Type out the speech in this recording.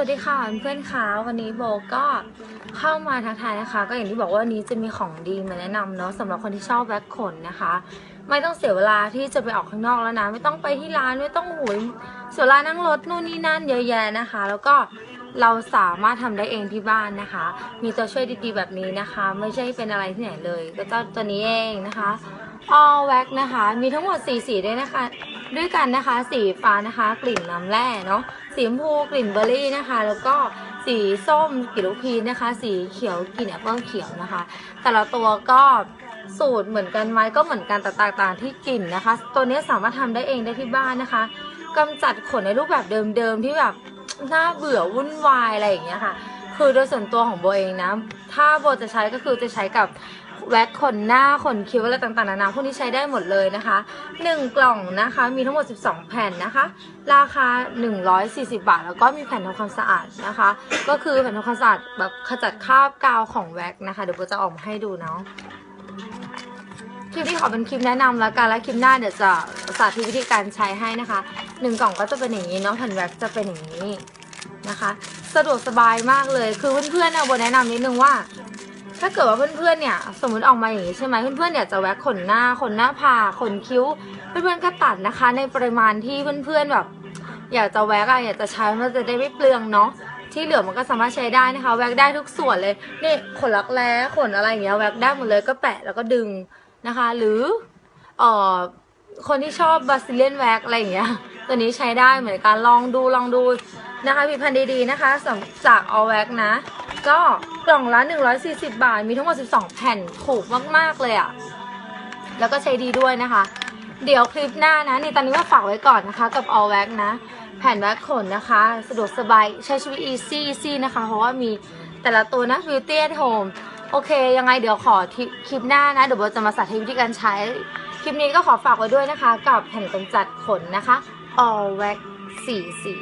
สวัสดีค่ะเพื่อนๆคะวันนี้โบก็เข้ามาทักทายนะคะ ก็อย่างที่บอกว่าวันนี้จะมีของดีมาแนะนำเนาะสำหรับคนที่ชอบแว็กขนนะคะ ไม่ต้องเสียเวลาที่จะไปออกข้างนอกแล้วนะ ไม่ต้องไปที่ร้านไม่ต้องหุยเสียเวลานั่งรถนู่นนี่นั่นเยอะแยะนะคะ แล้วก็เราสามารถทำได้เองที่บ้านนะคะ มีตัวช่วยดีๆแบบนี้นะคะ ไม่ใช่เป็นอะไรที่ไหนเลย ก็เจ้าตัวนี้เองนะคะ All Wax นะคะ มีทั้งหมด4สีด้วยนะคะ ด้วยกันนะคะ สีฟ้านะคะ กลิ่นน้ำแร่เนาะสีชมพูกลิ่นเบอร์รี่นะคะ แล้วก็สีส้มกลิ่นลูกพีชนะคะ สีเขียวกลิ่นแอปเปิลเขียวนะคะ แต่ละตัวก็สูตรเหมือนกันไหมก็เหมือนกันแต่ต่างๆที่กลิ่นนะคะ ตัวนี้สามารถทำได้เองได้ที่บ้านนะคะกำจัดขนในรูปแบบเดิมๆที่แบบน่าเบื่อวุ่นวายอะไรอย่างเงี้ยค่ะ คือโดยส่วนตัวของโบเองนะ ถ้าโบจะใช้ก็คือจะใช้กับแว็กขนหน้าขนคิ้วอะไรต่างๆนานาพวกนี้ใช้ได้หมดเลยนะคะ 1 กล่องนะคะ มีทั้งหมด 12 แผ่นนะคะ ราคา 140 บาท แล้วก็มีแผ่นทำความสะอาดนะคะ ก็คือแผ่นทำความสะอาดแบบขจัดคราบกาวของแว็กนะคะ เดี๋ยวโบจะออกมาให้ดูเนาะคลิปนี้ขอเป็นคลิปแนะนำแล้วกันและคลิปหน้าเดี๋ยวจะสาธิตวิธีการใช้ให้นะคะหนึ่งกล่องก็จะเป็นอย่างนี้เนาะแผ่นแว็กจะเป็นอย่างนี้นะคะ สะดวกสบายมากเลย คือเพื่อนๆเอาโบแนะนำนิดนึงว่า ถ้าเกิดว่าเพื่อนๆเนี่ย สมมติออกมาอย่างนี้ใช่ไหมเพื่อนๆเนี่ยจะแว็กขนหน้าขนหน้าผากขนคิ้ว เพื่อนๆก็ตัดนะคะ ในปริมาณที่เพื่อนๆแบบ อยากจะแว็กอะอยากจะใช้มันจะได้ไม่เปลืองเนาะที่เหลือมันก็สามารถใช้ได้นะคะ แว็กได้ทุกส่วนเลยนี่ขนรักแร้ขนอะไรอย่างเงี้ยแว็กได้หมดเลยก็แปะแล้วก็ดึงนะคะ หรือเอ่อคนที่ชอบบาซิเลียนแว็กอะไรอย่างเงี้ยตัวนี้ใช้ได้เหมือนกันลองดูลองดู นะคะผลิตภัณฑ์ดีๆนะคะจากออแว็กนะ ก็กล่องละ 140 บาท มีทั้งหมด 12 แผ่นถูกมากๆเลยอะ่ะ แล้วก็ใช้ดีด้วยนะคะ เดี๋ยวคลิปหน้านะในตอนนี้ว่าฝากไว้ก่อนนะคะ กับ All Wax นะ แผ่นแว็กขนนะคะ สะดวกสบายใช้ชีวิต easy easy นะคะ เพราะว่ามีแต่ละตัวนะ beauty at home โอเค ยังไงเดี๋ยวขอคลิปหน้านะ เดี๋ยวโบจะมาสาธิตวิธีการใช้ คลิปนี้ก็ขอฝากไว้ด้วยนะคะ กับแผ่นกำจัดขนนะคะ All Wax สีสี